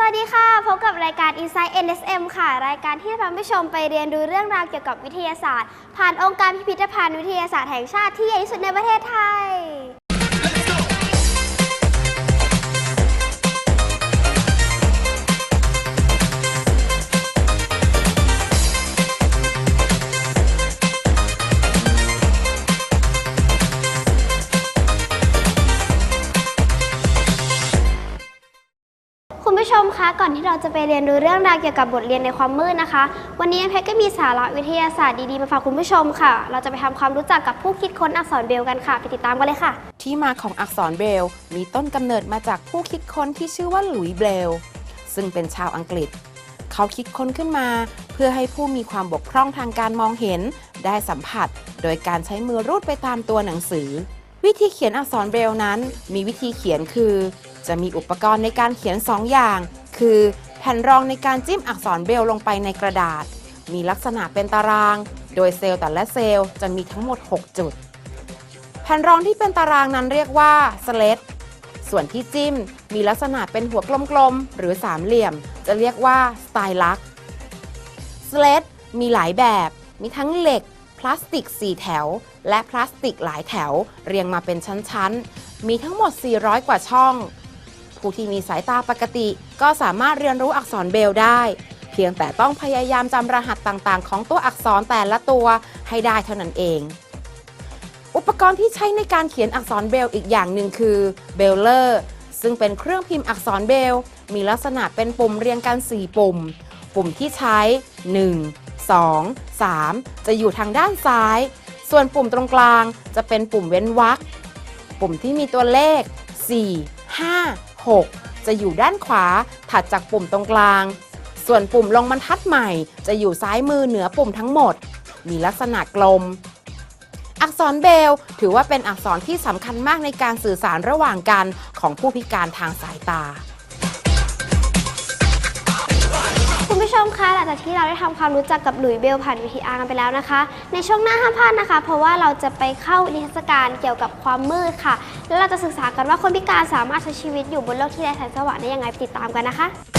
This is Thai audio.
สวัสดีค่ะ พบกับรายการ Inside NSM ค่ะ รายการที่จะพาผู้ชมไปเรียนรู้เรื่องราวเกี่ยวกับวิทยาศาสตร์ ผ่านองค์การพิพิธภัณฑ์วิทยาศาสตร์แห่งชาติที่ใหญ่ที่สุดในประเทศไทย ผู้ชมคะก่อนที่เราจะไปเรียนรู้เรื่องราวเกี่ยวกับบทเรียนในความมืดนะคะ วันนี้แพทก็มีสาระวิทยาศาสตร์ดีๆมาฝากคุณผู้ชมค่ะ เราจะไปทำความรู้จักกับผู้คิดค้นอักษรเบรลกันค่ะ ไปติดตามกันเลยค่ะ ที่มาของอักษรเบรลมีต้นกำเนิดมาจากผู้คิดค้นที่ชื่อว่าหลุยส์เบรลซึ่งเป็นชาวอังกฤษ เขาคิดค้นขึ้นมา เพื่อให้ผู้มีความบกพร่องทางการมองเห็น ได้สัมผัส โดยการใช้มือรูดไปตามตัวหนังสือ วิธีเขียนอักษรเบรลนั้น มีวิธีเขียนคือ จะมีอุปกรณ์ในการเขียน 2 อย่าง คือ แผ่นรองในการจิ้มอักษรเบรลลงไปในกระดาษ มีลักษณะเป็นตาราง โดยเซลล์แต่ละเซลล์จะมีทั้งหมด 6 จุด แผ่นรองที่เป็นตารางนั้นเรียกว่าสเลดส่วนที่จิ้มมีลักษณะเป็นหัวกลมๆ หรือสามเหลี่ยม จะเรียกว่าสไตลักสเลดมีหลายแบบ มีทั้งเหล็ก พลาสติก 4 แถว และพลาสติกหลายแถว เรียงมาเป็นชั้น ๆ มีทั้งหมด 400 กว่าช่อง ผู้ที่มีสายตาปกติ ก็สามารถเรียนรู้อักษรเบรลได้ เพียงแต่ต้องพยายามจำรหัสต่างๆ ของตัวอักษรแต่ละตัวให้ได้เท่านั้นเอง อุปกรณ์ที่ใช้ในการเขียนอักษรเบรลอีกอย่างหนึ่งคือเบลเลอร์ซึ่งเป็นเครื่องพิมพ์อักษรเบรลมีลักษณะเป็นปุ่มเรียงกัน 4 ปุ่ม ปุ่มที่ใช้ 1 2 3 จะอยู่ทางด้านซ้าย ส่วนปุ่มตรงกลางจะเป็นปุ่มเว้นวรรคปุ่มที่มีตัวเลข 4 5 6 จะอยู่ด้านขวาถัดจากปุ่มตรงกลาง ส่วนปุ่มลงบรรทัดใหม่ จะอยู่ซ้ายมือเหนือปุ่มทั้งหมด มีลักษณะกลม อักษรเบลถือว่าเป็นอักษรที่สำคัญมากในการสื่อสารระหว่างกันของผู้พิการทางสายตา มคะหลังจากที่เราได้ทำความรู้จักกับหลุยเบลผ่านวิทีอาร์กันไปแล้วนะคะ ในช่วงหน้าห้ามพลาดนะคะ เพราะว่าเราจะไปเข้านิทรรศการเกี่ยวกับความมืดค่ะ แล้วเราจะศึกษากันว่าคนพิการสามารถใช้ชีวิตอยู่บนโลกที่ไร้แสงสว่างได้ยังไงติดตามกันนะคะ